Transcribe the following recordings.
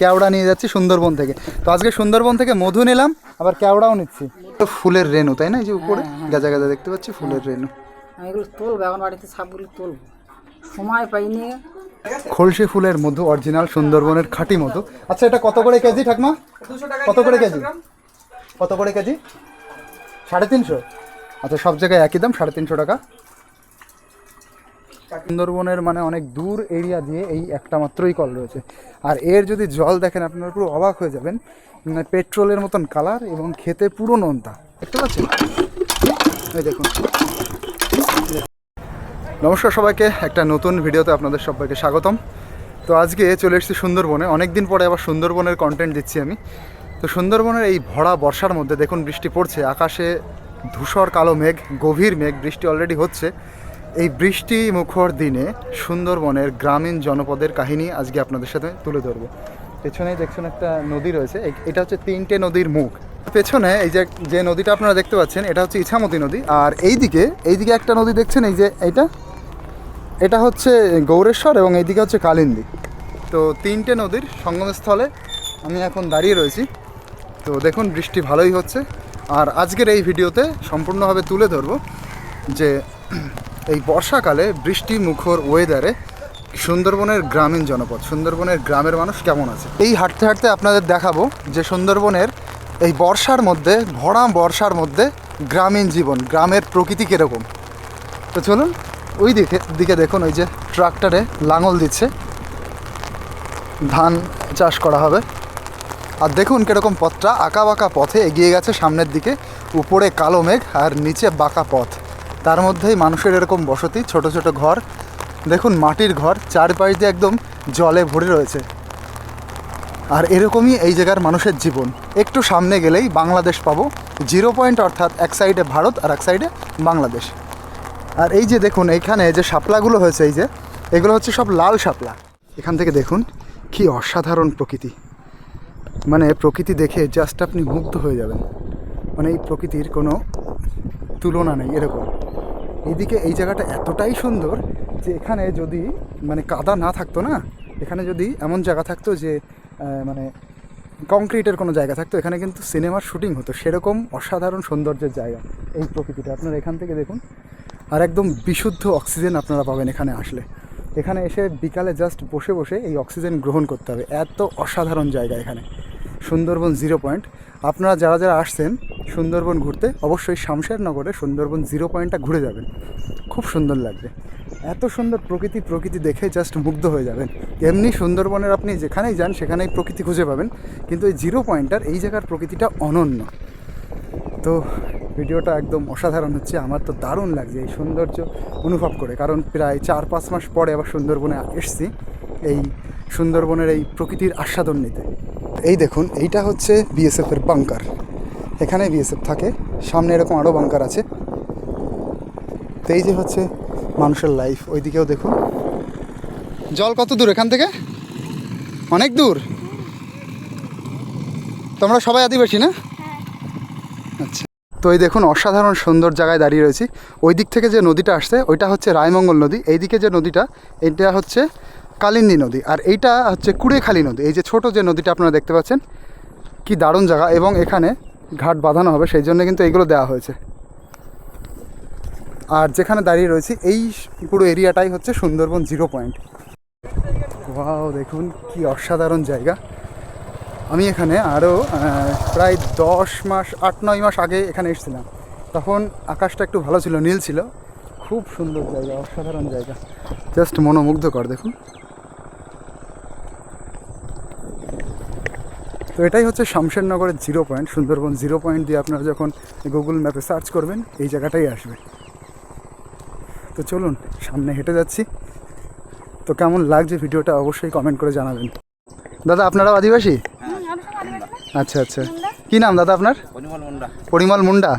কেওড়া নিয়ে যাচ্ছি সুন্দরবন থেকে। তো আজকে সুন্দরবন থেকে মধু নিলাম আবার কেওড়াও নিচ্ছি। তো ফুলের রেনু তাই না? যে উপরে গাজা গাজা দেখতে পাচ্ছি ফুলের রেনু আমি এগুলো তুলবো এখন বাড়িতে সাপগুলো তুলবো। সময় পাইনি। খলসি ফুলের মধু অরিজিনাল সুন্দরবনের খাঁটি মধু। আচ্ছা এটা কত করে কেজি ঠাকমা? কত করে কেজি? কত করে কেজি? সাড়ে তিনশো। আচ্ছা সব জায়গায় একই দাম সাড়ে তিনশো টাকা। সুন্দরবনের মানে অনেক দূর এরিয়া দিয়ে এই একটা মাত্রই কল রয়েছে। আর এর যদি জল দেখেন, আপনারা পুরো অবাক হয়ে যাবেন। মানে পেট্রোলের মতন কালার এবং খেতে পুরো নোনতা। দেখতে পাচ্ছেন? দেখুন। নমস্কার সবাইকে। একটা নতুন ভিডিওতে আপনাদের সবাইকে স্বাগতম। তো আজকে চলে এসেছি সুন্দরবনে। অনেক দিন পরে আবার সুন্দরবনের কন্টেন্ট দিচ্ছি আমি। তো সুন্দরবনের এই ভরা বর্ষার মধ্যে দেখুন বৃষ্টি পড়ছে। আকাশে ধূসর কালো মেঘ, গভীর মেঘ, বৃষ্টি অলরেডি হচ্ছে। এই বৃষ্টি মুখর দিনে সুন্দরবনের গ্রামীণ জনপদের কাহিনী আজকে আপনাদের সাথে তুলে ধরবো। পেছনেই দেখছেন একটা নদী রয়েছে। এটা হচ্ছে তিনটে নদীর মুখ। পেছনে এই যে যে নদীটা আপনারা দেখতে পাচ্ছেন, এটা হচ্ছে ইছামতি নদী। আর এইদিকে এইদিকে একটা নদী দেখছেন, এই যে এটা? এটা হচ্ছে গৌরেশ্বর এবং এইদিকে হচ্ছে কালিন্দী। তো তিনটে নদীর সঙ্গমস্থলে আমি এখন দাঁড়িয়ে রয়েছি। তো দেখুন, বৃষ্টি ভালোই হচ্ছে। আর আজকের এই ভিডিওতে সম্পূর্ণভাবে তুলে ধরবো যে এই বর্ষাকালে বৃষ্টি মুখর ওয়েদারে সুন্দরবনের গ্রামীণ জনপদ, সুন্দরবনের গ্রামের মানুষ কেমন আছে? এই হাঁটতে হাঁটতে আপনাদের দেখাবো যে সুন্দরবনের এই বর্ষার মধ্যে, ভরা বর্ষার মধ্যে গ্রামীণ জীবন, গ্রামের প্রকৃতি কীরকম? তো চলুন, ওই দিকে দিকে দেখুন, ওই যে ট্রাক্টরে লাঙল দিচ্ছে। ধান চাষ করা হবে। আর দেখুন কীরকম পথটা, আঁকা বাঁকা পথে এগিয়ে গেছে সামনের দিকে। উপরে কালো মেঘ আর নিচে বাঁকা পথ। তার মধ্যেই মানুষের এরকম বসতি, ছোট ছোট ঘর। দেখুন, মাটির ঘর, চারপাশ দিয়ে একদম জলে ভরে রয়েছে। আর এরকমই এই জায়গার মানুষের জীবন। একটু সামনে গেলেই বাংলাদেশ পাবো। জিরো পয়েন্ট অর্থাৎ এক সাইডে ভারত আর এক সাইডে বাংলাদেশ। আর এই যে দেখুন, এইখানে যে শাপলাগুলো হয়েছে, এই যে, এগুলো হচ্ছে সব লাল শাপলা। এখান থেকে দেখুন, কি অসাধারণ প্রকৃতি। মানে প্রকৃতি দেখে জাস্ট আপনি মুগ্ধ হয়ে যাবেন। মানে এই প্রকৃতির কোনো তুলনা নেই এরকম। এইদিকে এই জায়গাটা এতটাই সুন্দর যে এখানে যদি মানে কাদা না থাকতো না, এখানে যদি এমন জায়গা থাকতো যে মানে কংক্রিটের কোনো জায়গা থাকতো, এখানে কিন্তু সিনেমার শুটিং হতো। সেরকম অসাধারণ সৌন্দর্যের জায়গা এই প্রকৃতিটা। আপনারা এখান থেকে দেখুন। আর একদম বিশুদ্ধ অক্সিজেন আপনারা পাবেন এখানে আসলে। এখানে এসে বিকালে জাস্ট বসে বসে এই অক্সিজেন গ্রহণ করতে হবে। এত অসাধারণ জায়গা এখানে। Sundarban zero point. আপনারা যারা যারা আসছেন সুন্দরবন ঘুরতে, অবশ্যই শামশেরনগরে সুন্দরবন জিরো পয়েন্টটা ঘুরে যাবেন। খুব সুন্দর লাগবে। এত সুন্দর প্রকৃতি প্রকৃতি দেখে জাস্ট মুগ্ধ হয়ে যাবেন। এমনি সুন্দরবনের আপনি যেখানেই যান, সেখানেই প্রকৃতি খুঁজে পাবেন। কিন্তু এই জিরো পয়েন্টার এই জায়গার প্রকৃতিটা অনন্য। তো ভিডিওটা একদম অসাধারণ হচ্ছে। আমার তো দারুণ লাগছে এই সৌন্দর্য অনুভব করে। কারণ প্রায় চার পাঁচ মাস পরে আবার সুন্দরবনে এসছি এই সুন্দরবনের এই প্রকৃতির আস্বাদন নিতে। এই দেখুন, এইটা হচ্ছে বিএসএফের বাংকার এখানে বিএসএফ থাকে, সামনে এরকম আরও বাংকার আছে। তো এই যে হচ্ছে মানুষের লাইফ ওইদিকেও দেখুন। জল কত দূর এখান থেকে? অনেক দূর? তোমরা সবাই আদিবাসী না? আচ্ছা। তো এই দেখুন, অসাধারণ সুন্দর জায়গায় দাঁড়িয়ে রয়েছি। ওই দিক থেকে যে নদীটা আসছে, ওইটা হচ্ছে রায়মঙ্গল নদী। এইদিকে যে নদীটা এটা হচ্ছে কালিন্দী নদী। আর এইটা হচ্ছে কুড়েখালি নদী। এই যে ছোট যে নদীটা আপনারা দেখতে পাচ্ছেন, কি দারুণ জায়গা। এবং এখানে ঘাট বাঁধানো হবে, সেই জন্য কিন্তু এইগুলো দেওয়া হয়েছে। আর যেখানে দাঁড়িয়ে রয়েছি, এই পুরো এরিয়াটাই হচ্ছে সুন্দরবন জিরো পয়েন্ট। ওয়াও, দেখুন কি অসাধারণ জায়গা। আমি এখানে আরও প্রায় দশ মাস, আট, নয় মাস আগে এখানে এসেছিলাম। তখন আকাশটা একটু ভালো ছিল, নীল ছিল। খুব সুন্দর জায়গা, অসাধারণ জায়গা। জাস্ট মনোমুগ্ধকর, দেখুন। তো এটাই হচ্ছে শামশেরনগরের zero point Sundarban zero point দিয়ে আপনারা যখন গুগল ম্যাপে সার্চ করবেন এই জায়গাটাই আসবে। তো চলুন সামনে হেঁটে যাচ্ছি। তো কেমন লাগছে ভিডিওটা অবশ্যই কমেন্ট করে জানাবেন। দাদা আপনারা আদিবাসী? আচ্ছা আচ্ছা। কি নাম দাদা আপনার? পরিমল মুন্ডা। পরিমল মুন্ডা।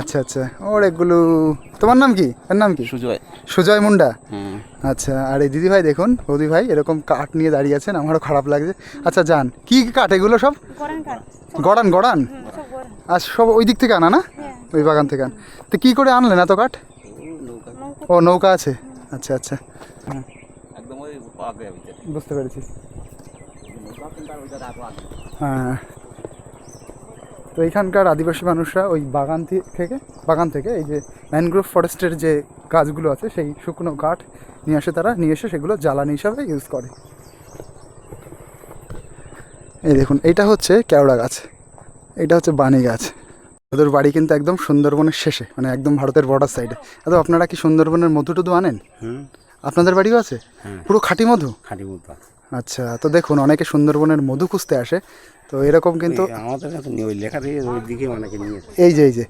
আচ্ছা আচ্ছা। ওর এগুলো তোমার নাম কি? এর নাম কি? সুজয়। সুজয় মুন্ডা? আচ্ছা আর এই দিদি ভাই দেখুন বৌদি ভাই এরকম কাঠ নিয়ে দাঁড়িয়ে আছেন আমারও খারাপ লাগছে। আচ্ছা যান। কি কি কাঠ? এগুলো সব? গড়ান গড়ান আর সব ওই দিক থেকে আনা না? ওই বাগান থেকে আন। তো কী করে আনলেন এত কাঠ? ও নৌকা আছে? আচ্ছা আচ্ছা। হ্যাঁ। বুঝতে পেরেছি। হ্যাঁ। তো এখানকার আদিবাসী মানুষরা ওই বাগান থেকে বাগান থেকে এই যে ম্যানগ্রোভ ফরেস্টের যে গাছগুলো আছে সেই শুকনো কাঠ নিয়ে আসে তারা নিয়ে এসে সেগুলো জ্বালানি হিসাবে ইউজ করে। এই দেখুন এইটা হচ্ছে কেওড়া গাছ। এটা হচ্ছে বানি গাছ। ওদের বাড়ি কিন্তু একদম সুন্দরবনের শেষে মানে একদম ভারতের বর্ডার সাইডে তো আপনারা কি সুন্দরবনের মধু টুধু আনেন? আপনাদের বাড়িও আছে? হ্যাঁ। পুরো খাঁটি মধু? খাঁটি আছে। আচ্ছা তো দেখুন অনেকে সুন্দরবনের মধু খুঁজতে আসে। তো এরকম কিন্তু আমাদের কাছে ওই লেখা দিয়ে ওই দিকে অনেকে নিয়ে এই যে এই যে।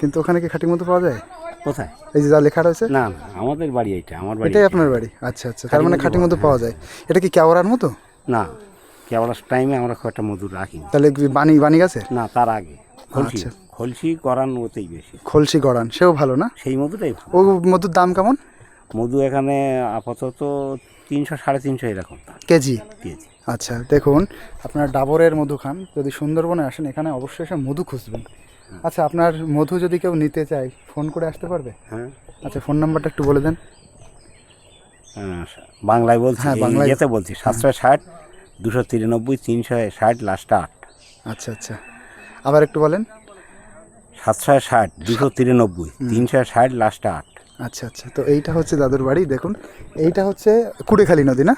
কিন্তু ওখানে কি খাঁটি মধু পাওয়া যায়? কোথায়? এই যে যা লেখা রয়েছে? না না আমাদের বাড়ি এইটা আমার বাড়ি এটাই আপনার বাড়ি? আচ্ছা আচ্ছা তার মানে খাঁটি মধু পাওয়া যায়। এটা কি কেওড়ার মতো? না কেবলার টাইমে আমরা একটা মধুর রাখি তাহলে বানি বানি গাছে? না তার আগে। আচ্ছা। খলসি করান ওতেই বেশি। খলসি গড়ান সেও ভালো না? সেই মধুটাই ভালো। ও মধুর দাম কেমন? মধু এখানে আপাতত তিনশো সাড়ে তিনশো এরকম। কেজি? কেজি। আচ্ছা দেখুন আপনার ডাবরের মধু খান যদি সুন্দরবনে আসেন এখানে অবশ্যই এসে মধু খুঁজবেন। আচ্ছা আপনার মধু যদি কেউ নিতে চায় ফোন করে আসতে পারবে? হ্যাঁ। আচ্ছা ফোন নাম্বারটা একটু বলে দেন। হ্যাঁ, বাংলায় বলছি হ্যাঁ, বাংলায়- ইয়েতে বলছি সাতশো ষাট দুশো তিরানব্বই তিনশো ষাট লাস্ট আট। আচ্ছা আচ্ছা। আবার একটু বলেন। সাতশো ষাট দুশো তিরানব্বই তিনশো ষাট লাস্ট আট। আচ্ছা আচ্ছা। তো এইটা হচ্ছে দাদুর বাড়ি দেখুন। এইটা হচ্ছে কুড়েখালি নদী না?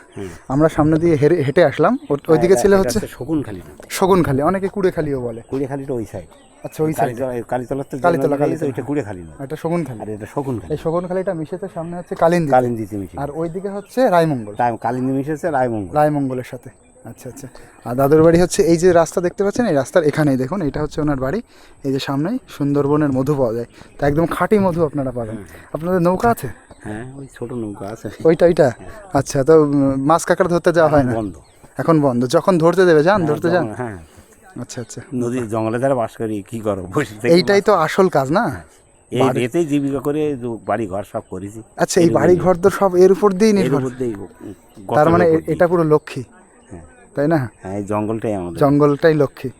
আমরা সামনে দিয়ে হেরে হেঁটে আসলাম। ও- ওইদিকে ছিল হচ্ছে শকুনখালি না শগুনখালি অনেকে কুড়েখালিও বলে। কুড়িখালিটা ওই সাইড আচ্ছা ওই সাইড কালীতলা তো কালীতলা, কালীতলা। ওইটা কুড়িখালি না এটা শগুনখালি। আর এটা শকুনখালি এই শগুনখালিটা মিশেতে সামনে হচ্ছে কালিন্দি। কালিন্দি মিশে। আর ওইদিকে হচ্ছে রায়মঙ্গল। তাই কালিন্দি মিশেছে রায়মঙ্গল। রায়মঙ্গলের সাথে। আচ্ছা আচ্ছা। আর দাদুর বাড়ি হচ্ছে এই যে রাস্তা দেখতে পাচ্ছেন? এই রাস্তার এখানেই দেখুন এটা হচ্ছে ওনার বাড়ি। এই যে সামনেই সুন্দরবনের মধু পাওয়া যায়। তা একদম খাঁটি মধু আপনারা পাবেন। আপনাদের নৌকা আছে? হ্যাঁ ওই ছোট নৌকা আছে। ওইটা ওইটা? আচ্ছা তো মাছ কাঁকড়া ধরতে যাওয়া হয় না? বন্ধ। এখন বন্ধ। যখন ধরতে দেবে যান ধরতে যান। হ্যাঁ। আচ্ছা আচ্ছা। নদীর জঙ্গলে ধারে বাস করি কি করো এইটাই তো আসল কাজ না? এই এতেই জীবিকা করে বাড়ি ঘর সব করেছি। আচ্ছা এই বাড়ি ঘর তো সব এর উপর দিয়েই নির্ভর। তার মানে এটা পুরো লক্ষ্মী। হ্যাঁ। তাই না? হ্যাঁ জঙ্গলটাই আমাদের। জঙ্গলটাই লক্ষ্মী।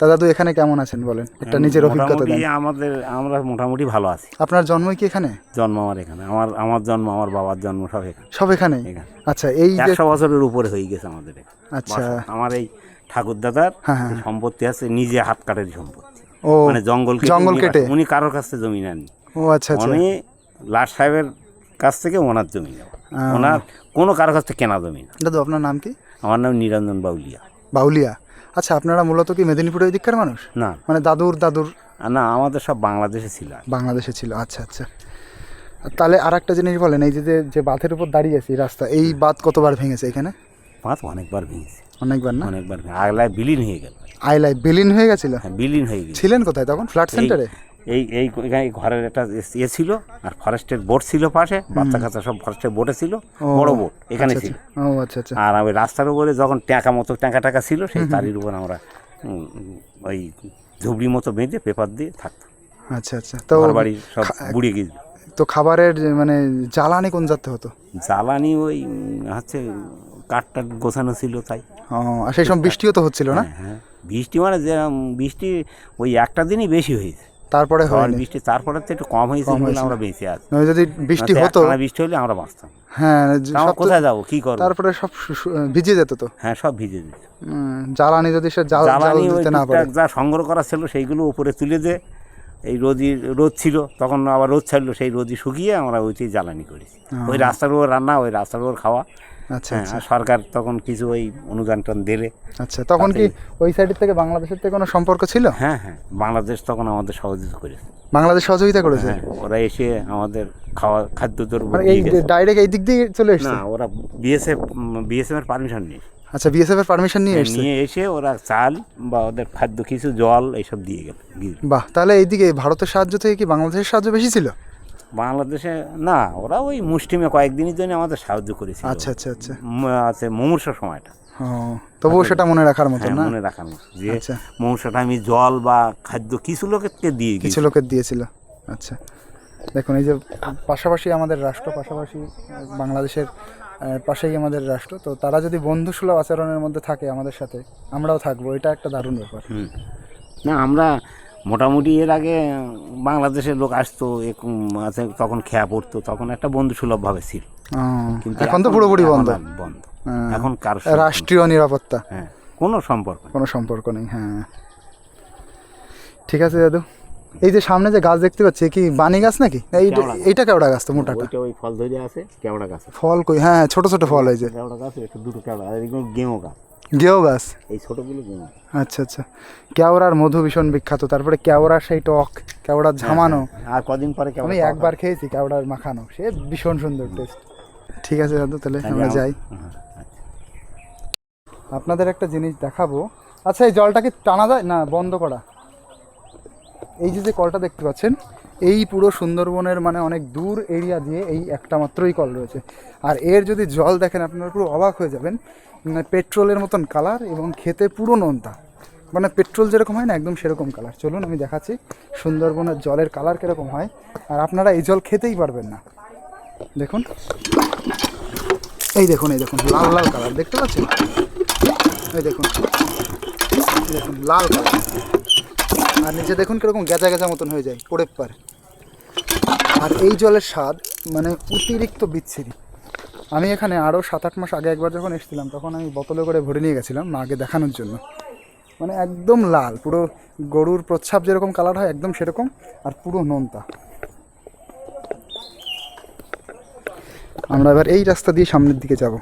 দাদু এখানে কেমন আছেন বলেন? একটা নিজের অভিজ্ঞতা দেন। আমাদের আমরা মোটামুটি ভালো আছি। আপনার জন্মই কি এখানে? জন্ম আমার এখানে। আমার আমার জন্ম আমার বাবার জন্ম সব এখানে। সব এখানেই? এখানে। আচ্ছা এই যে একশো বছরের উপরে হয়ে গেছে আমাদের আচ্ছা। আমার এই ঠাকুর দাদার হ্যাঁ, হ্যাঁ। সম্পত্তি আছে নিজে হাত কাটের সম্পত্তি। ও মানে জঙ্গল কেটে জঙ্গল উনি- কেটে? উনি কারোর কাছ থেকে জমি নেননি। ও আচ্ছা আচ্ছা। উনি লাট সাহেবের কাছ থেকে ওনার জমি নেওয়া। ওনার কোনো কারোর কাছ থেকে কেনা জমি না। দাদু আপনার নাম কি? আমার নাম নিরঞ্জন বাউলিয়া। বাউলিয়া? আচ্ছা আপনারা মূলত কি মেদিনীপুরের দিককার মানুষ? না। মানে দাদুর দাদুর? না আমাদের সব বাংলাদেশে ছিল বাংলাদেশে ছিল আচ্ছা আচ্ছা। তাহলে আর একটা জিনিস বলেন এই যে যে- বাঁধের উপর দাঁড়িয়ে আছি রাস্তা এই বাঁধ কতবার ভেঙেছে এখানে? বাঁধ অনেকবার ভেঙেছে। অনেকবার না? অনেকবার আগলায় বিলীন হয়ে গেল। আইলাই বিলীন হয়ে গেছিল? হ্যাঁ বিলীন হয়ে গেছে। ছিলেন কোথায় তখন? ফ্ল্যাট সেন্টারে? এই এই ঘরের একটা ইয়ে ছিল আর ফরেস্টের বোট ছিল পাশে বাচ্চা কাচ্চা সব ফরেস্টের বোটে ছিল বড় বোট এখানে ছিল। ও আচ্ছা আচ্ছা। আর ওই রাস্তার উপরে যখন ট্যাঁকা মতো ট্যাঁকা টাকা ছিল সেই তারির উপর আমরা ওই ঝুবড়ি মতো বেঁধে পেপার দিয়ে থাকতাম। আচ্ছা আচ্ছা। তো বাড়ি সব বুড়িয়ে গেছিল তো খাবারের মানে জ্বালানি কোন যাতে হতো? জ্বালানি ওই হচ্ছে কাঠটা গোছানো ছিল তাই। ও আর সেই সময় বৃষ্টিও তো হচ্ছিল না? হ্যাঁ, হ্যাঁ। বৃষ্টি মানে যে বৃষ্টি ওই একটা দিনই বেশি হয়েছে। তারপরে হয় বৃষ্টি তারপরে তো একটু কম হয়েছে আমরা বেঁচে আছি। যদি বৃষ্টি হতো না বৃষ্টি হলে আমরা বাঁচতাম। হ্যাঁ আমরা সব কোথায় যাব? কি করব? তারপরে সব ভিজে যেত তো। হ্যাঁ সব ভিজে যেত। জ্বালানি যদি সে জ্বালানি না পারে। যা সংগ্রহ করা ছিল সেইগুলো উপরে তুলে দে এই রোদি রোদ ছিল তখন আবার রোদ ছাড়লো সেই রোদি শুকিয়ে আমরা ওইতেই জ্বালানি করেছি। ওই রাস্তার উপর রান্না ওই রাস্তার উপর খাওয়া। আচ্ছা হ্যাঁ সরকার তখন কিছু ওই অনুদান টন দিলে আচ্ছা তখন কি ওই সাইডের থেকে বাংলাদেশের থেকে কোনো সম্পর্ক ছিল? হ্যাঁ হ্যাঁ বাংলাদেশ তখন আমাদের সহযোগিতা করেছে। বাংলাদেশ সহযোগিতা করেছে? হ্যাঁ ওরা এসে আমাদের খাওয়া খাদ্য দ্রব্য মানে এই ডাইরেক্ট এই দিক দিয়ে চলে এসেছে? না ওরা বিএসএফ বিএসএফ এর পারমিশন নিয়ে। আচ্ছা বিএসএফ এর পারমিশন নিয়ে এসেছে? নিয়ে এসে ওরা চাল বা ওদের খাদ্য কিছু জল এইসব দিয়ে গেল বাহ তাহলে এইদিকে ভারতের সাহায্য থেকে কি বাংলাদেশের সাহায্য বেশি ছিল? বাংলাদেশে না ওরা ওই মুষ্টিমে কয়েকদিনের জন্য আমাদের সাহায্য করেছিল। আচ্ছা আচ্ছা আচ্ছা। আছে মুমূর্ষ সময়টা। তবুও সেটা মনে রাখার মতো হ্যাঁ না? মনে রাখার মতো যে আচ্ছা। মুমূর্ষটা আমি জল বা খাদ্য কিছু লোকেরকে দিয়ে কিছু লোকের দিয়েছিল। আচ্ছা। দেখুন এই যে পাশাপাশি আমাদের রাষ্ট্র পাশাপাশি বাংলাদেশের পাশেই আমাদের রাষ্ট্র। তো তারা যদি বন্ধুসুলভ আচরণের মধ্যে থাকে আমাদের সাথে আমরাও থাকব। এটা একটা দারুণ ব্যাপার। না আমরা মোটামুটি এর আগে বাংলাদেশের লোক আসতো তখন খেয়া পড়তো তখন একটা বন্ধু সুলভভাবে ছিল। ও, কিন্তু এখন তো পুরোপুরি বন্ধ। বন্ধ। হ্যাঁ। এখন কার রাষ্ট্রীয় নিরাপত্তা। হ্যাঁ কোনো সম্পর্ক কোনো সম্পর্ক নেই হ্যাঁ। ঠিক আছে দাদু। এই যে সামনে যে গাছ দেখতে পাচ্ছি কি বানি গাছ নাকি। এইটা কেওড়া গাছ। তো মোটাটা ওইটা ওই ফল ধরে আছে কেওড়া গাছ। ফল কই? হ্যাঁ ছোট ছোট ফল হয়েছে কেওড়া গাছ একটু দুটো কেওড়া আর এগুলো গেঁও গাছ। গেও গাছ? এই ছোটোগুলো গেঁও আচ্ছা আচ্ছা। কেওড়ার মধু ভীষণ বিখ্যাত তারপরে কেওড়ার সেই টক কেওড়ার ঝামানো। আর কদিন পরে কেওড়া আমি একবার খেয়েছি কেওড়ার মাখানো সে ভীষণ সুন্দর টেস্ট ঠিক আছে দাদু তাহলে আমরা যাই। হ্যাঁ, আচ্ছা। আপনাদের একটা জিনিস দেখাবো। আচ্ছা এই জলটা কি টানা যায়? না বন্ধ করা। এই যে যে কলটা দেখতে পাচ্ছেন, এই পুরো সুন্দরবনের মানে অনেক দূর এরিয়া দিয়ে এই একটা মাত্রই কল রয়েছে। আর এর যদি জল দেখেন, আপনারা পুরো অবাক হয়ে যাবেন। পেট্রোলের মতন কালার এবং খেতে পুরো নোনতা। মানে পেট্রোল যেরকম হয় না, একদম সেরকম কালার। চলুন, আমি দেখাচ্ছি সুন্দরবনের জলের কালার কীরকম হয়। আর আপনারা এই জল খেতেই পারবেন না। দেখুন। এই দেখুন এই দেখুন, লাল লাল কালার। দেখতে পাচ্ছেন? এই দেখুন দেখুন, লাল কালার। আর নিচে দেখুন কীরকম গেঁজা গেঁজা মতন হয়ে যায় পড়ে পারে। আর এই জলের স্বাদ মানে অতিরিক্ত বিচ্ছিরি। আমি এখানে আরও সাত আট মাস আগে একবার যখন এসেছিলাম, তখন আমি বোতলে করে ভরে নিয়ে গেছিলাম মাকে দেখানোর জন্য। মানে একদম লাল, পুরো গরুর প্রচ্ছাপ যেরকম কালার হয় একদম সেরকম, আর পুরো নোনতা। আমরা এবার এই রাস্তা দিয়ে সামনের দিকে যাব।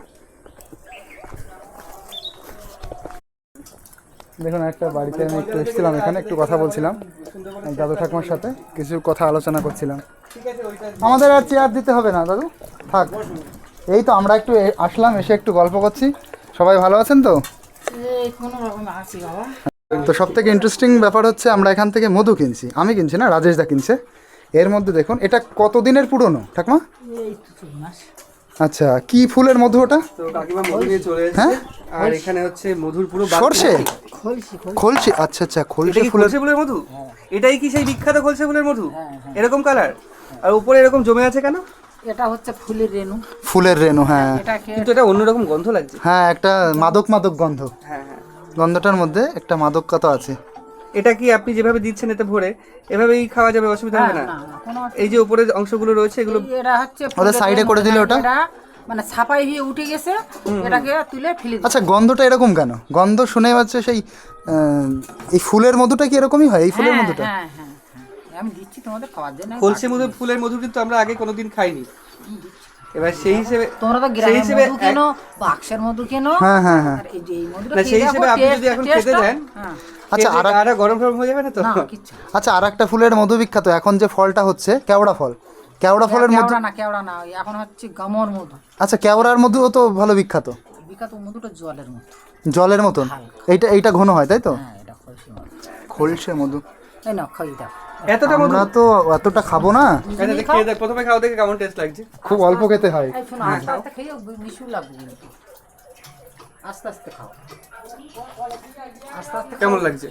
দেখুন একটা বাড়িতে আমি একটু এসেছিলাম এখানে একটু কথা বলছিলাম দাদু ঠাকুমার সাথে কিছু কথা আলোচনা করছিলাম। আমাদের আর চেয়ার দিতে হবে না দাদু। থাক। এই তো আমরা একটু আসলাম এসে একটু গল্প করছি। সবাই ভালো আছেন তো? তো সব থেকে ইন্টারেস্টিং ব্যাপার হচ্ছে আমরা এখান থেকে মধু কিনছি। আমি কিনছি না রাজেশ দা কিনছে। এর মধ্যে দেখুন এটা কতদিনের পুরনো? ঠাকুমা? আচ্ছা কি ফুলের মধু ওটা? তো কাকিমা মধু নিয়ে চলে এসেছে। হ্যাঁ? আর এখানে হচ্ছে মধুর পুরো। সর্ষে? খলসি আচ্ছা আচ্ছা খলসি ফুলের ফুলের মধু? এটাই কি সেই বিখ্যাত খলসে ফুলের মধু? হ্যাঁ, হ্যাঁ। এরকম কালার? আর উপরে এরকম জমে আছে কেন? এটা হচ্ছে ফুলের রেণু। ফুলের রেণু হ্যাঁ। কিন্তু এটা অন্যরকম গন্ধ লাগছে। হ্যাঁ একটা মাদক মাদক গন্ধ। হ্যাঁ হ্যাঁ। গন্ধটার মধ্যে একটা মাদকতা আছে। এটা কি আপনি যেভাবে দিচ্ছেন এতে ভরে এভাবেই খাওয়া যাবে অসুবিধা হবে না? না না কোনো এই যে উপরে অংশগুলো রয়েছে এগুলো এটা হচ্ছে ওটা সাইডে করে দিলে ওটা? মানে ছাপাই হয়ে উঠে গেছে এটাকে তুলে ফেলে আচ্ছা গন্ধটা এরকম কেন? গন্ধ শুনে পাচ্ছে সেই এই ফুলের মধুটা কি এরকমই হয়? এই ফুলের হ্যাঁ মধুটা? হ্যাঁ হ্যাঁ হ্যাঁ। আমি দিচ্ছি তোমাদের খাওয়ার জন্য খলসে মধু ফুলের মধু কিন্তু আমরা আগে কোনোদিন খাইনি। এবার সেই হিসেবে তোমরা তো সেই গ্রামের হিসেবে মধু কেন বাক্সের মধু কেন? হ্যাঁ হ্যাঁ হ্যাঁ। এই যে এই মধুটা সেই হিসেবে আপনি যদি এখন খেতে দেন, হ্যাঁ। আচ্ছা আর এক- আর গরম হয়ে যাবে না তো। আচ্ছা আর একটা ফুলের মধু বিখ্যাত এখন যে ফলটা হচ্ছে কেওড়া ফল। কেওড়া ফলের মধু না কেওড়া না এখন হচ্ছে গামর মধু। আচ্ছা কেওড়ার মধুও তো ভালো বিখ্যাত। বিখ্যাত মধুটা জলের মতো। জলের মতন। এইটা এইটা ঘন হয় তাই তো? হ্যাঁ মধু। খলসে মধু। এই না খাই দাও। এতটা মধু? আমরা তো এতটা খাব না। এই খেয়ে দেখ প্রথমে খাও দেখে কেমন টেস্ট লাগছে। খুব অল্প খেতে হয়। খেয়ে লাগবে আস্তে আস্তে খাও। আস্তে আস্তে কেমন লাগছে?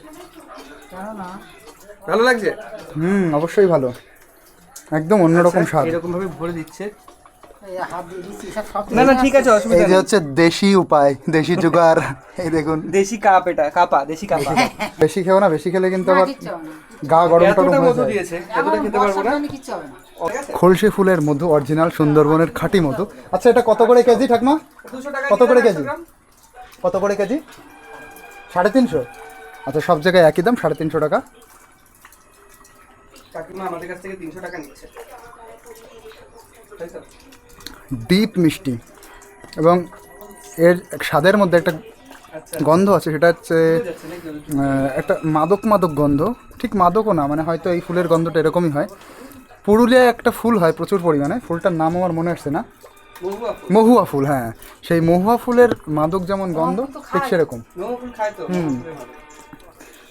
ভালো লাগছে? হুম অবশ্যই ভালো। একদম অন্যরকম স্বাদ। এরকম ভাবে ভরে দিচ্ছে। না না ঠিক আছে অসুবিধা নেই। হচ্ছে দেশি উপায় দেশি জুগার এই দেখুন। দেশি কাপ এটা কাপা দেশি কাপা। বেশি খেও না বেশি খেলে কিন্তু আবার গা গরম টরম হয়ে যায়। দিয়েছে এতটা খেতে পারব না? জন্য কিচ্ছু হবে না। খলসে ফুলের মধু অরিজিনাল সুন্দরবনের খাঁটি মধু। আচ্ছা এটা কত করে কেজি ঠাকমা? কত করে কেজি? কত করে কেজি? সাড়ে তিনশো? আচ্ছা সব জায়গায় একই দাম সাড়ে তিনশো টাকা। কাকিমা আমাদের কাছ থেকে তিনশো টাকা নিচ্ছে ডিপ মিষ্টি। এবং এর স্বাদের মধ্যে একটা আচ্ছা। গন্ধ আছে সেটা হচ্ছে একটা মাদক মাদক গন্ধ। ঠিক মাদকও না মানে হয়তো এই ফুলের গন্ধটা এরকমই হয়। পুরুলিয়ায় একটা ফুল হয় প্রচুর পরিমাণে। ফুলটার নাম আমার মনে আসছে না। মহুয়া ফুল। হ্যাঁ। সেই মহুয়া ফুলের মাদক যেমন গন্ধ ঠিক সেরকম। ভালো।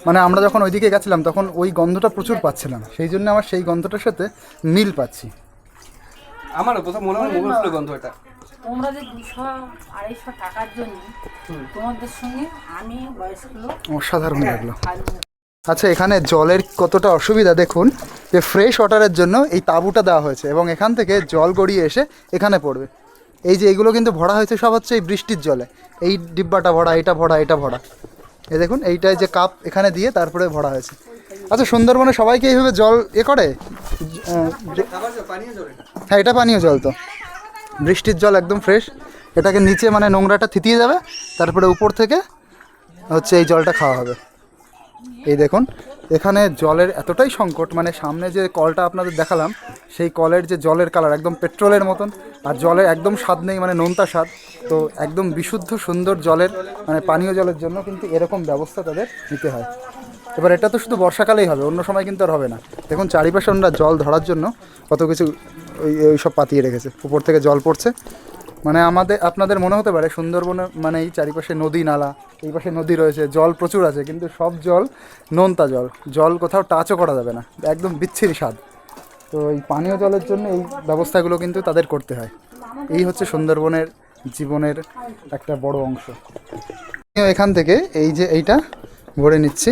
মানে আমরা যখন ওইদিকে গেছিলাম তখন ওই গন্ধটা প্রচুর পাচ্ছিলাম। সেই জন্য আমার সেই গন্ধটার সাথে মিল পাচ্ছি। আমারও প্রথম মনে হয় মহুয়া ফুলের গন্ধ এটা। তোমরা যে দুশো আড়াইশো টাকার জন্য তোমাদের সঙ্গে আমি বয়স্ক অসাধারণ লাগল। খালি আচ্ছা এখানে জলের কতটা অসুবিধা? দেখুন, যে ফ্রেশ ওয়াটারের জন্য এই তাঁবুটা দেওয়া হয়েছে এবং এখান থেকে জল গড়িয়ে এসে এখানে পড়বে। এই যে এগুলো কিন্তু ভরা হয়েছে, সব হচ্ছে এই বৃষ্টির জলে। এই ডিব্বাটা ভরা, এটা ভরা এটা ভরা। এই দেখুন, এইটাই যে কাপ এখানে দিয়ে তারপরে ভরা হয়েছে। আচ্ছা সুন্দরবনে সবাইকে এইভাবে জল এ করে? হ্যাঁ এটা পানীয় জল তো। বৃষ্টির জল একদম ফ্রেশ এটাকে নিচে মানে নোংরাটা থিতিয়ে যাবে, তারপরে উপর থেকে হচ্ছে এই জলটা খাওয়া হবে। এই দেখুন, এখানে জলের এতটাই সংকট মানে সামনে যে কলটা আপনাদের দেখালাম, সেই কলের যে জলের কালার একদম পেট্রোলের মতন, আর জলের একদম স্বাদ নেই মানে নোনতা স্বাদ। তো একদম বিশুদ্ধ, সুন্দর জলের মানে পানীয় জলের জন্য কিন্তু এরকম ব্যবস্থা তাদের নিতে হয়। এবার এটা তো শুধু বর্ষাকালেই হবে, অন্য সময় কিন্তু আর হবে না। দেখুন, চারিপাশে ওনারা জল ধরার জন্য কত কিছু ওই ওই সব পাতিয়ে রেখেছে। উপর থেকে জল পড়ছে। মানে আমাদের, আপনাদের মনে হতে পারে সুন্দরবনে মানে এই চারিপাশে নদী নালা, এই পাশে নদী রয়েছে, জল প্রচুর আছে, কিন্তু সব জল নোনতা জল জল কোথাও টাচও করা যাবে না, একদম বিচ্ছিরি স্বাদ। তো এই পানীয় জলের জন্য এই ব্যবস্থাগুলো কিন্তু তাদের করতে হয়। এই হচ্ছে সুন্দরবনের জীবনের একটা বড় অংশ। এখান থেকে এই যে এইটা ভরে নিচ্ছি।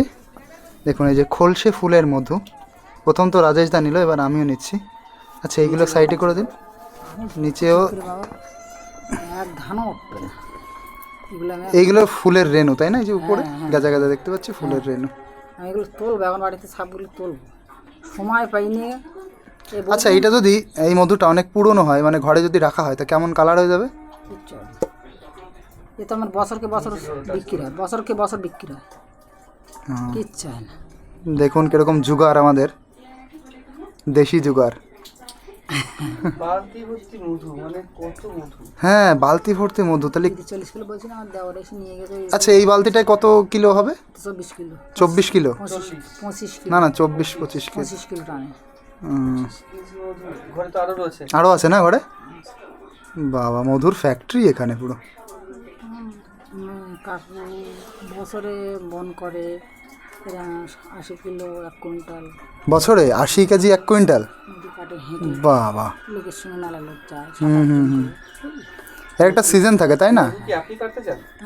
দেখুন, এই যে খোলসে ফুলের মধু। প্রথম তো রাজেশ দা নিল, এবার আমিও নিচ্ছি। আচ্ছা এইগুলো সাইডে করে দিন। নিচেও এক ধানও উঠবে না। এগুলো আমি এইগুলো ফুলের রেণু তাই না? এই যে উপরে? গাজা গাজা দেখতে পাচ্ছি ফুলের রেণু। আমি এগুলো তুলবো এখন বাড়িতে সাপগুলো তুলবো। সময় পাইনি। আচ্ছা এইটা যদি এই মধুটা অনেক পুরনো হয় মানে ঘরে যদি রাখা হয় তা কেমন কালার হয়ে যাবে? এ তো আমার বছরকে বছর বিক্রি হয় বছরকে বছর বিক্রি হয়। কিচ্ছু হয় না। দেখুন কীরকম জুগার আমাদের। দেশি জুগার। বালতি ভর্তি মধু মানে কত মধু? হ্যাঁ বালতি ভর্তি মধু তাহলে চল্লিশ কিলো বলছি আমার দেওয়ার এসে নিয়ে গেছে। আচ্ছা এই বালতিটায় কত কিলো হবে? চব্বিশ কিলো। চব্বিশ কিলো? পঁচিশ কিলো। না না চব্বিশ পঁচিশ কিলো। পঁচিশ কিলো টানে। ঘরে তো আরও রয়েছে। আরও আছে না ঘরে? বাবা মধুর ফ্যাক্টরি এখানে পুরো। বছরে বন করে। আশি কিলো এক কুইন্টাল। বছরে আশি কেজি এক কুইন্টাল? হেঁটে। বাবা। লোকের সঙ্গে নালা লোক যায় হুম হুম হুম। এর একটা সিজন থাকে তাই না?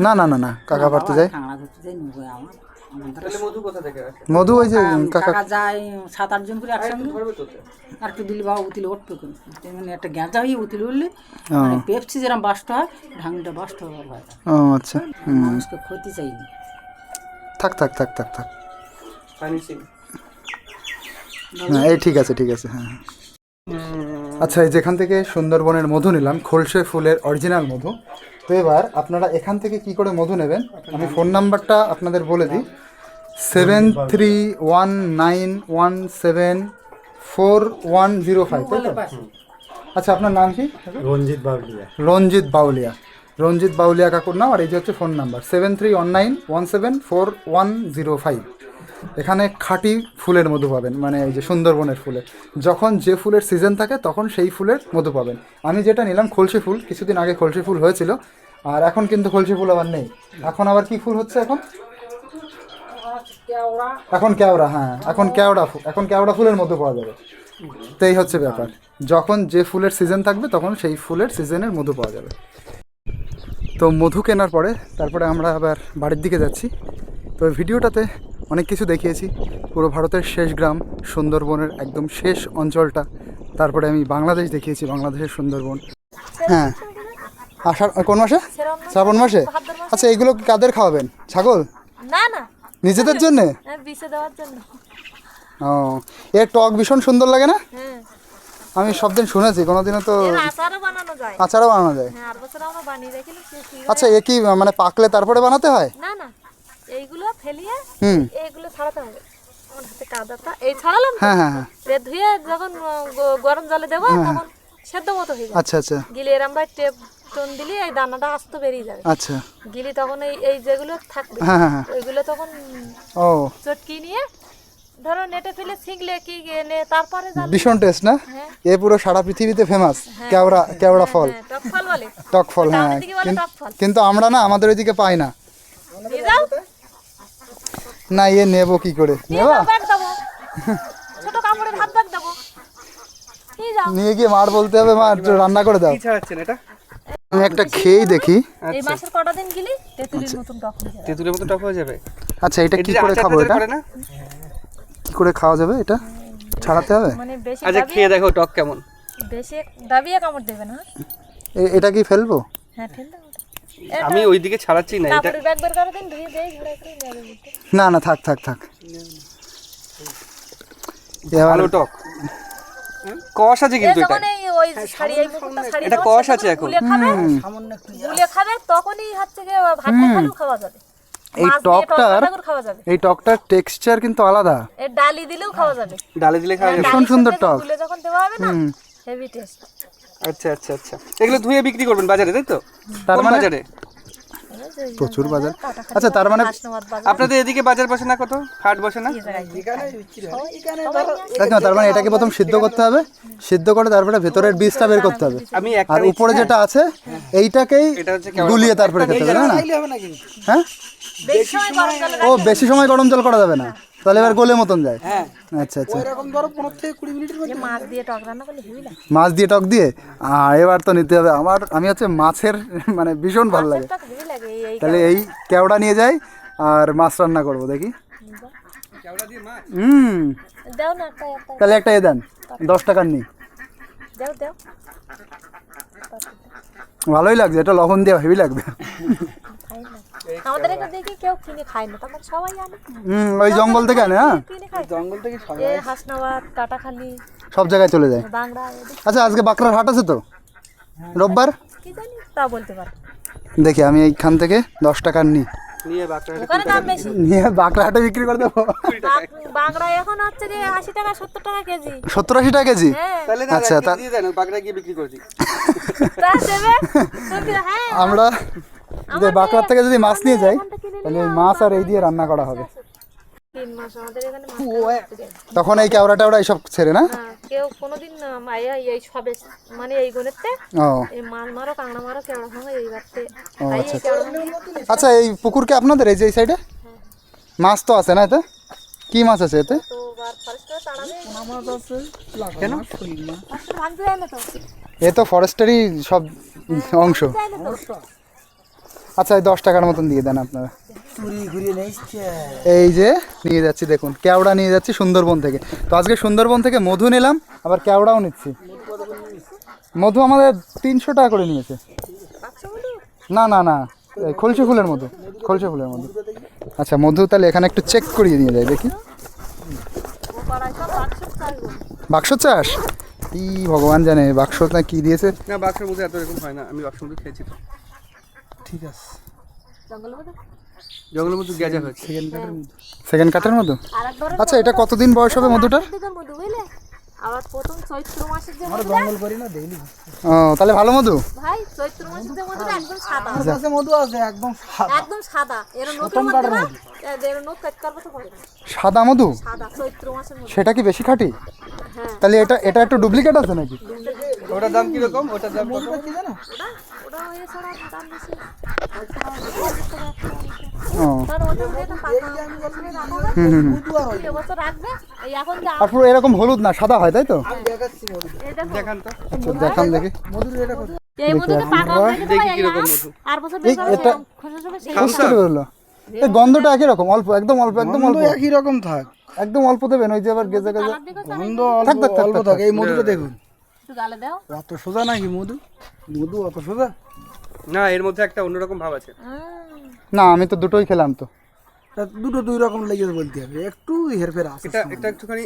না না না না কাকা পারতে যায়। যাই আমার। মধু কোথা থেকে আসে? মধু ওই যে কাকা যায় সাত আট জন করে একসঙ্গে। আর একটু দিলে বাবা উতিলে উঠবে কেন? তেমনি একটা গেঁজা হয়ে উতিলে উঠলে মানে পেপসি যেরকম বাস্ট হয় ঢাঙ্গিটা বাস্ট হয় ও আচ্ছা। মানুষকে ক্ষতি চাইনি থাক থাক থাক থাক থাক। হ্যাঁ এই ঠিক আছে ঠিক আছে হ্যাঁ হ্যাঁ। আচ্ছা এই যেখান থেকে সুন্দরবনের মধু নিলাম খোলসে ফুলের অরিজিনাল মধু। তো এবার আপনারা এখান থেকে কি করে মধু নেবেন আমি ফোন নাম্বারটা আপনাদের বলে দিই। Seven three one nine one seven four one zero five তাই তো? আচ্ছা আপনার নাম কি? রঞ্জিত বাবলিয়া রঞ্জিত বাউলিয়া। রঞ্জিত বাউলিয়া কাকুর নাম আর এই যে হচ্ছে phone number seven three one nine one seven four one zero five. এখানে খাঁটি ফুলের মধু পাবেন মানে এই যে সুন্দরবনের ফুলের যখন যে ফুলের সিজন থাকে তখন সেই ফুলের মধু পাবেন। আমি যেটা নিলাম খলসি ফুল কিছুদিন আগে খলসি ফুল হয়েছিল আর এখন কিন্তু খলসি ফুল আবার নেই। এখন আবার কি ফুল হচ্ছে এখন? এখন কেওড়া হ্যাঁ এখন কেওড়া ফুল এখন কেওড়া ফুলের মধু পাওয়া যাবে। তো এই হচ্ছে ব্যাপার। যখন যে ফুলের সিজন থাকবে তখন সেই ফুলের সিজনের মধু পাওয়া যাবে। তো মধু কেনার পরে তারপরে আমরা আবার বাড়ির দিকে যাচ্ছি। তো ভিডিওটাতে অনেক কিছু দেখিয়েছি। পুরো ভারতের শেষ গ্রাম সুন্দরবনের একদম শেষ অঞ্চলটা। তারপরে আমি বাংলাদেশ দেখিয়েছি বাংলাদেশের সুন্দরবন। হ্যাঁ। আষাঢ় কোন মাসে? শ্রাবণ মাসে? আচ্ছা এইগুলো কাদের খাওয়াবেন? ছাগল? না না। নিজেদের জন্যে? হ্যাঁ, দেওয়ার জন্য। ও এর টক ভীষণ সুন্দর লাগে না? হ্যাঁ। আমি সব দিন শুনেছি কোনোদিনও তো আচারও বানানো যায়। আচারও বানানো যায়। হ্যাঁ আচ্ছা এ কি মানে পাকলে তারপরে বানাতে হয়? না না। এইগুলো ফেলিয়ে এইগুলো ছাড়াতে হবে। আমার হাতে কাদাটা এই ছাড়ালাম হ্যাঁ হ্যাঁ হ্যাঁ। ধুয়ে যখন গরম জলে দেবো তখন সেদ্ধ মতো হয়ে যাবে। আচ্ছা আচ্ছা। গিলে এরম ভাই টেপ টন দিলে এই দানাটা আস্ত বেরিয়ে যাবে। আচ্ছা। গিলি তখন এই এই যেগুলো থাকবে হ্যাঁ হ্যাঁ হ্যাঁ। ওইগুলো তখন ও। চটকি নিয়ে ধরো নেটে ফেলে শিখলে কি নে তারপরে ভীষণ টেস্ট না? হ্যাঁ। এ পুরো সারা পৃথিবীতে ফেমাস কেওড়া কেওড়া ফল। হ্যাঁ টক ফল বলে। টক ফল হ্যাঁ। কিন্তু আমরা না আমাদের ওইদিকে পাই না। না এ নেব কি করে? নেবা? ছোট কাপড়ের হাত ব্যাগ দেবো। নিয়ে যাও। নিয়ে গিয়ে মার বলতে হবে মা রান্না করে দাও। এটা? আমি একটা খেয়েই দেখি। এই মাসের কটা দিন গেলি? তেঁতুলির মতন টক হয়ে যাবে। তেঁতুলের মতো টক হয়ে যাবে? আচ্ছা এটা কি করে খাব এটা? করে কি করে খাওয়া যাবে এটা? ছাড়াতে হবে? মানে আচ্ছা খেয়ে দেখো টক কেমন। বেশি দাবিয়ে কামড় দেবে না। এ- এটা কি ফেলব? হ্যাঁ ফেল দাও আমি ওইদিকে ছাড়াচ্ছি না এটা ব্যাগ বের করে দিন ধুয়ে দেই ঘরে করে না না থাক থাক থাক। ভালো টক। কষ আছে কিন্তু এটা। ওই শাড়ি এই মুকুটটা শাড়ি এটা কষ আছে এখন। গুলে খাবে গুলে খাবে তখনই হচ্ছে ভাত খাওয়া যাবে। এই টকটার রান্না করে খাওয়া যাবে। এই টকটার টেক্সচার কিন্তু আলাদা। এর ডালি দিলেও খাওয়া যাবে। ডালে দিলে খাওয়া যাবে। ভীষণ সুন্দর টক। গুলে যখন দেওয়া হবে না হেভি টেস্ট আচ্ছা আচ্ছা আচ্ছা। এগুলো ধুয়ে বিক্রি করবেন বাজারে তাই তো? তার মানে- বাজারে? প্রচুর বাজার। আচ্ছা তার মানে আপনাদের এদিকে বাজার বসে না কত? হাট বসে না? দেখো তার মানে এটাকে প্রথম সিদ্ধ করতে হবে। সিদ্ধ করে তারপরে ভেতরের বীজটা বের করতে হবে। আমি আর উপরে যেটা আছে এইটাকেই হচ্ছে কেওড়া গুলিয়ে তারপরে খেতে হবে না? হ্যাঁ? বেশি সময় ও বেশি সময় গরম জল করা যাবে না। তাহলে এবার গোলে মতন যায়? হ্যাঁ। আচ্ছা আচ্ছা। মাছ দিয়ে টক রান্না করলে হেভি লাগে মাছ দিয়ে টক দিয়ে? আর এবার তো নিতে হবে। আমার আমি হচ্ছে মাছের মানে ভীষণ ভালো লাগে। তাহলে এই কেওড়া নিয়ে যাই আর মাছ রান্না করব দেখি। কেওড়া দিয়ে মাছ? হুম। দাও না একটা একটা। তাহলে একটা এ দেন। দশ টাকার নিই দাও দাও। ভালোই লাগছে এটা লবণ দিয়ে হেভি লাগবে। আমাদের এখানে দেখি কেউ কিনে খায় না তখন সবাই আনে হুম ওই জঙ্গল থেকে আনে হ্যাঁ কিনে খায়। জঙ্গল থেকে সব এ হাসনাবাদ কাটাখালি সব জায়গায় চলে যায়। বাংলা আচ্ছা আজকে বাঁকড়ার হাট আছে তো? রোববার? কি জানি তা বলতে পারে। দেখি আমি এইখান থেকে দশ টাকার নিই নিয়ে বাচ্চা ওখানে দাম বেশি। নিয়ে বাঁকড়া হাটে বিক্রি করে দেবো। বাং- এখন হচ্ছে যে আশি টাকা সত্তর টাকা কেজি। সত্তর আশি টাকা কেজি? হ্যাঁ। আচ্ছা, তা- দিয়ে গিয়ে বিক্রি করে দিই তা দেবে? তুমি হ্যাঁ আমরা যে বাঁকড়ার থেকে যদি মাছ নিয়ে যাই তাহলে মাছ আর এই দিয়ে রান্না করা হবে। তিন মাস আমাদের এখানে মাছ ধরতে যায়। তখন এই কেওড়া টেওড়া এইসব ছেড়ে না? হ্যাঁ, কেউ কোনোদিন না মাইয়া এই সবে মানে এই গণেতে ও। এই মাছ মারো কাঁকড়া মারো কেওড়া এই বাড়তে। আচ্ছা এই আচ্ছা। এই পুকুর কি আপনাদের এই যে এই সাইডে? মাছ তো আছে না এতে? কি মাছ আছে এতে? কেন? এ তো ফরেস্টেরই সব অংশ। না তো। আচ্ছা এই দশ টাকার মতন দিয়ে দেন আপনারা। এই যে নিয়ে যাচ্ছি দেখুন কেওড়া নিয়ে যাচ্ছি সুন্দরবন থেকে। তো আজকে সুন্দরবন থেকে মধু নিলাম আবার কেওড়াও নিচ্ছি। মধু আমাদের তিনশো টাকা করে নিয়েছে। না না না এই খলসি ফুলের মধু খলসি ফুলের মধু। আচ্ছা মধু তাহলে এখানে একটু চেক করিয়ে নিয়ে যায় দেখি। ও পাড়ায় সব বাক্স চাষ? ই ভগবান জানে বাক্স না কি দিয়েছে? না বাক্সের মধ্যে এত এরকম হয় না আমি বাক্সের মধ্যে খেয়েছি। ঠিক আছে। জঙ্গলের মধ্যে? গেজা হচ্ছে সেকেন্ড কাঠের মধু আর এক ধরনের আচ্ছা এটা কতদিন বয়স হবে মধুটার দিকে মধু বুঝলে? আবার প্রথম চৈত্র মাসের যে মধুটা? ও তাহলে ভালো মধু? ভাই চৈত্র মাসের যে মধুটা একদম সাদা। মধু আছে একদম একদম সাদা। এর নতুন মধ্যে না এর নতুন কাজ করব তো পারে সাদা মধু? সাদা চৈত্র মাসের মধ্যে সেটা কি বেশি খাঁটি? হ্যাঁ। তাহলে এটা এটা একটু ডুপ্লিকেট আছে নাকি? ওটার দাম ওটার দাম কত? ওটা ওটা দাম বেশি। ও। কারণ ওটা এই এখন যা আর এরকম হলুদ না সাদা হয় তাই তো? এই দেখান তো। আচ্ছা, দেখান দেখি। গন্ধটা একই রকম অল্প একদম অল্প একদম অল্প। একই রকম থাক। একদম অল্প দেবেন ওই যে আবার গেজে গেজে। গন্ধ থাক, অল্প থাক। এই মধুটা দেখুন। একটু গালে দাও। অত সোজা নাকি মধু? মধু অত সোজা? না এর মধ্যে একটা অন্যরকম ভাব আছে। না আমি তো দুটোই খেলাম তো। দুটো দুই রকম লেগে বলতে হবে। একটু হেরফের আছে এটা এটা একটুখানি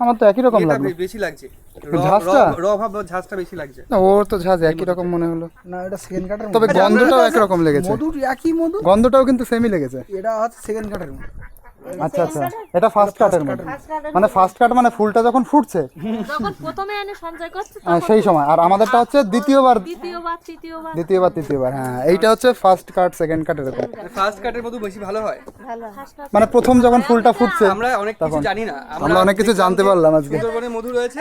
আমার তো একই রকম লাগল। বেশি লাগছে। র- ঝাঁজটা? র- র ভাব ঝাঁজটা বেশি লাগছে। না ওর তো ঝাঁজ একই রকম মনে হলো। না এটা সেকেন্ড কাটার তবে গন্ধটাও একই রকম লেগেছে। মধুর একই মধু। গন্ধটাও কিন্তু সেমই লেগেছে। এটা হচ্ছে সেকেন্ড কাটার মধু আচ্ছা আচ্ছা। এটা ফার্স্ট কাটের মধ্যে। মানে ফার্স্ট কাট মানে ফুলটা যখন ফুটছে যখন প্রথমে এনে সঞ্চয় করছে সেই সময়। আর আমাদেরটা হচ্ছে দ্বিতীয়বার। দ্বিতীয়বার তৃতীয়বার। দ্বিতীয়বার তৃতীয়বার হ্যাঁ এইটা হচ্ছে ফার্স্ট কাট সেকেন্ড কাট এরকম ফার্স্ট কাটের মধ্যে বেশি ভালো হয়? মানে প্রথম যখন ফুলটা ফুটছে আমরা অনেক কিছু জানি না। আমরা অনেক কিছু জানতে পারলাম আজকে। সুন্দরবনে মধু রয়েছে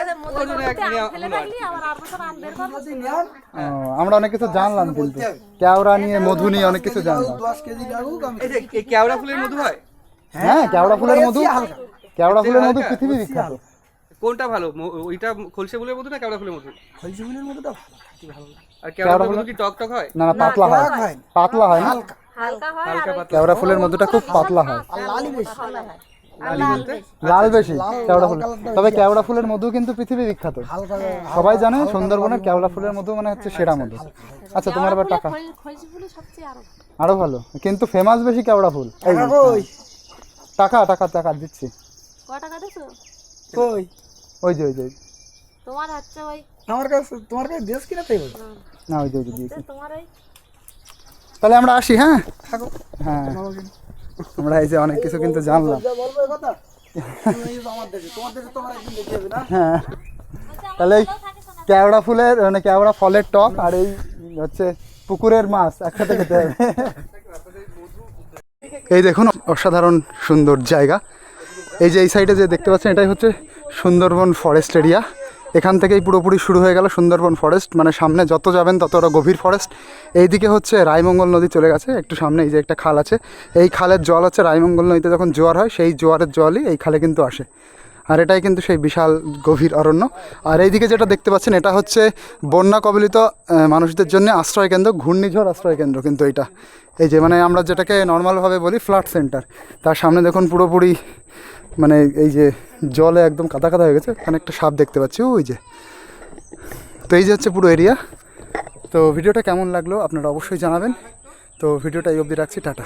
আমরা অনেক কিছু জানলাম কিন্তু। কেওড়া নিয়ে মধু নিয়ে অনেক কিছু জানলাম। দশ কেজি লাগুক আমি এই যে এই কেওড়া ফুলের মধু হয়? হ্যাঁ কেওড়া ফুলের মধু কেওড়া ফুলের মধু পৃথিবী বিখ্যাত। কোনটা ভালো? ওইটা খলসে ফুলের মধু না কেওড়া ফুলের মধু? খলসি ফুলের মধুটা ভালো আর কেওড়া ফুলের কি টক টক হয়? না না পাতলা হয়। হয় পাতলা হয় না? হালকা। হয় হালকা পাতলা। কেওড়া ফুলের মধুটা খুব পাতলা হয়। আর লালি বেশি। হয়। লালি বেশি। কেওড়া ফুল। তবে কেওড়া ফুলের মধু কিন্তু পৃথিবী বিখ্যাত। সবাই জানে সুন্দরবনের কেওড়া ফুলের মধু মানে হচ্ছে সেরা মধু। আচ্ছা তোমার আবার টাকা। খলসি আরও আরও ভালো। কিন্তু ফেমাস বেশি কেওড়া ফুল। টাকা টাকা টাকা দিচ্ছি। ক টাকা দিছো? কই ওই যে ওই যে তোমার হচ্ছে ওই আমার কাছে তোমার কাছে দেশ কিনা তাই বলছো? না ওই যে ওই যে দিয়েছি। তোমার ওই তাহলে আমরা আসি হ্যাঁ? হ্যাঁ। আমরা এই যে অনেক কিছু কিন্তু জানলাম। বলব এ কথা? তুমি আমার দেশে তোমার দেশে তোমার একদিন দেখতে হবে না? হ্যাঁ। তাহলে এই কেওড়া ফুলের মানে কেওড়া ফলের টক আর এই হচ্ছে পুকুরের মাছ একসাথে খেতে হবে। এই দেখুন, অসাধারণ সুন্দর জায়গা। এই যে এই সাইডে যে দেখতে পাচ্ছেন, এটাই হচ্ছে সুন্দরবন ফরেস্ট এরিয়া এখান থেকেই পুরোপুরি শুরু হয়ে গেল সুন্দরবন ফরেস্ট মানে সামনে যত যাবেন ততটা গভীর ফরেস্ট এইদিকে হচ্ছে রায়মঙ্গল নদী চলে গেছে। একটু সামনে এই যে একটা খাল আছে। এই খালের জল হচ্ছে রায়মঙ্গল নদীতে যখন জোয়ার হয়, সেই জোয়ারের জলই এই খালে কিন্তু আসে। আর এটাই কিন্তু সেই বিশাল গভীর অরণ্য। আর এইদিকে যেটা দেখতে পাচ্ছেন, এটা হচ্ছে বন্যা কবলিত মানুষদের জন্য আশ্রয় কেন্দ্র, ঘূর্ণিঝড় আশ্রয় কেন্দ্র কিন্তু এটা এই যে মানে আমরা যেটাকে নর্মালভাবে বলি ফ্লাড সেন্টার তার সামনে দেখুন পুরোপুরি মানে এই যে জলে একদম কাদা কাদা হয়ে গেছে এখানে একটা সাপ দেখতে পাচ্ছি, ওই যে। তো এই যে হচ্ছে পুরো এরিয়া তো ভিডিওটা কেমন লাগল আপনারা অবশ্যই জানাবেন। তো ভিডিওটা এই অবধি রাখছি, টাটা।